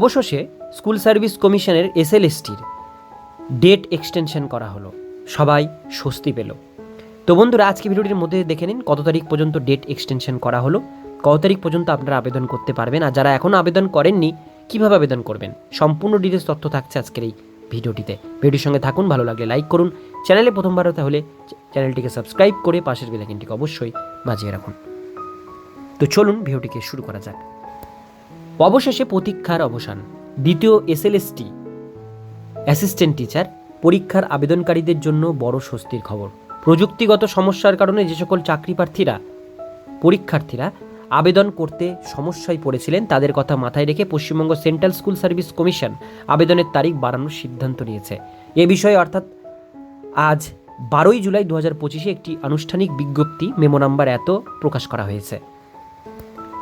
অবশেষে school service কমিশনের এসএলএসটির date extension করা হলো। সবাই স্বস্তি পেল। তো বন্ধুরা, আজকে ভিডিওটির মধ্যে দেখে নিন, কত তারিখ পর্যন্ত ডেট এক্সটেনশন করা হলো, কত তারিখ পর্যন্ত আপনারা আবেদন করতে পারবেন, আর যারা এখনও আবেদন করেননি, কীভাবে আবেদন করবেন? সম্পূর্ণ ডিটেলস তথ্য থাকছে আজকের এই ভিডিওটিতে। ভিডিওর সঙ্গে থাকুন, ভালো লাগলে লাইক করুন। চ্যানেলে প্রথমবার তাহলে চ্যানেলটিকে সাবস্ক্রাইব করে পাশের বেলাইকিনটিকে অবশ্যই বাজিয়ে রাখুন। তো চলুন ভিডিওটিকে শুরু করা যাক। অবশেষে প্রতীক্ষার অবসান। দ্বিতীয় এসএলএসটি, অ্যাসিস্ট্যান্ট টিচার, পরীক্ষার আবেদনকারীদের জন্য বড় স্বস্তির খবর। প্রযুক্তিগত সমস্যার কারণে যে সকল চাকরি প্রার্থীরা, পরীক্ষার্থীরা আবেদন করতে সমস্যায় পড়েছিলেন, তাদের কথা মাথায় রেখে Paschimbanga central school service commission আবেদনের তারিখ বাড়ানোর সিদ্ধান্ত নিয়েছে। এ বিষয়ে অর্থাৎ আজ বারোই জুলাই দু হাজার পঁচিশে একটি আনুষ্ঠানিক বিজ্ঞপ্তি, মেমো নাম্বার এত প্রকাশ করা হয়েছে।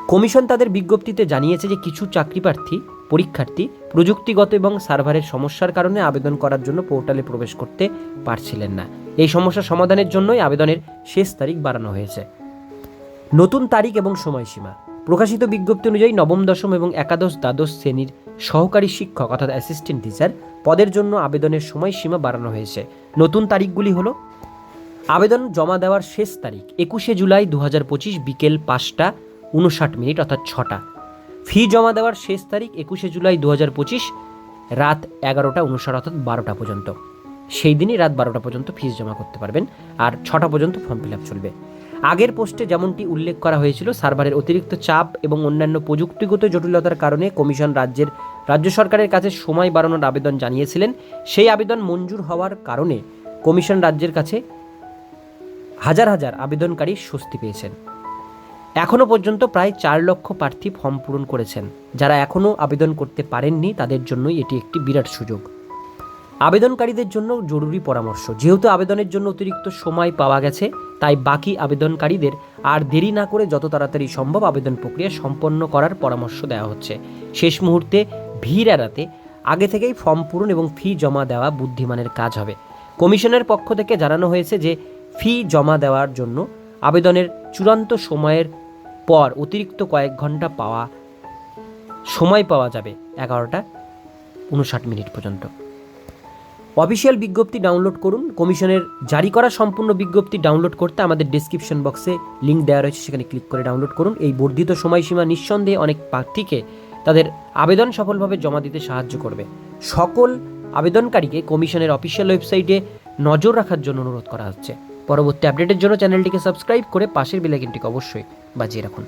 কমিশন তাদের বিজ্ঞপ্তিতে জানিয়েছে যে কিছু চাকরি প্রার্থী, পরীক্ষার্থী, প্রযুক্তিগত এবং সার্ভারের সমস্যার কারণে আবেদন করার জন্য পোর্টালে প্রবেশ করতে পারছিলেন না। এই সমস্যা সমাধানের জন্যই আবেদনের শেষ তারিখ বাড়ানো হয়েছে। নতুন তারিখ এবং সময়সীমা। প্রকাশিত বিজ্ঞপ্তি অনুযায়ী নবম, দশম এবং একাদশ দ্বাদশ শ্রেণির সহকারী শিক্ষক অর্থাৎ অ্যাসিস্ট্যান্ট টিচার পদের জন্য আবেদনের সময়সীমা বাড়ানো হয়েছে। নতুন তারিখগুলি হলো আবেদন জমা দেওয়ার শেষ তারিখ, একুশে জুলাই দু হাজার পঁচিশ বিকেল পাঁচটা উনষাট মিনিট, অর্থাৎ ছটা। ফি জমা দেওয়ার শেষ তারিখ একুশে জুলাই দু হাজার পঁচিশ, রাত এগারোটা উনষাট, অর্থাৎ বারোটা পর্যন্ত। সেই দিনই রাত বারোটা পর্যন্ত ফিস জমা করতে পারবেন আর ছটা পর্যন্ত ফর্ম ফিল আপ চলবে। আগের পোস্টে যেমনটি উল্লেখ করা হয়েছিল, সার্ভারের অতিরিক্ত চাপ এবং অন্যান্য প্রযুক্তিগত জটিলতার কারণে কমিশন রাজ্যের, রাজ্য সরকারের কাছে সময় বাড়ানোর আবেদন জানিয়েছিলেন। সেই আবেদন মঞ্জুর হওয়ার কারণে কমিশন রাজ্যের কাছে হাজার হাজার আবেদনকারী স্বস্তি পেয়েছেন। এখনও পর্যন্ত প্রায় চার লক্ষ প্রার্থী ফর্ম পূরণ করেছেন। যারা এখনও আবেদন করতে পারেননি, তাদের জন্যই এটি একটি বিরাট সুযোগ। আবেদনকারীদের জন্য জরুরি পরামর্শ। যেহেতু আবেদনের জন্য অতিরিক্ত সময় পাওয়া গেছে, তাই বাকি আবেদনকারীদের আর দেরি না করে যত তাড়াতাড়ি সম্ভব আবেদন প্রক্রিয়া সম্পন্ন করার পরামর্শ দেওয়া হচ্ছে। শেষ মুহূর্তে ভিড় এড়াতে আগে থেকেই ফর্ম পূরণ এবং ফি জমা দেওয়া বুদ্ধিমানের কাজ হবে। কমিশনের পক্ষ থেকে জানানো হয়েছে যে, ফি জমা দেওয়ার জন্য আবেদনের চূড়ান্ত সময়ের পর অতিরিক্ত কয়েক ঘণ্টা পাওয়া, সময় পাওয়া যাবে এগারোটা উনষাট মিনিট পর্যন্ত। অফিসিয়াল বিজ্ঞপ্তি ডাউনলোড করুন। কমিশনের জারি করা সম্পূর্ণ বিজ্ঞপ্তি ডাউনলোড করতে আমাদের ডিসক্রিপশন বক্সে লিঙ্ক দেওয়া রয়েছে, সেখানে ক্লিক করে ডাউনলোড করুন। এই বর্ধিত সময়সীমা নিঃসন্দেহে অনেক প্রার্থীকে তাদের আবেদন সফলভাবে জমা দিতে সাহায্য করবে। সকল আবেদনকারীকে কমিশনের অফিসিয়াল ওয়েবসাইটে নজর রাখার জন্য অনুরোধ করা হচ্ছে। পরবর্তী আপডেটের জন্য চ্যানেলটিকে সাবস্ক্রাইব করে পাশের বেলাইকিনটিকে অবশ্যই বাজিয়ে রাখুন।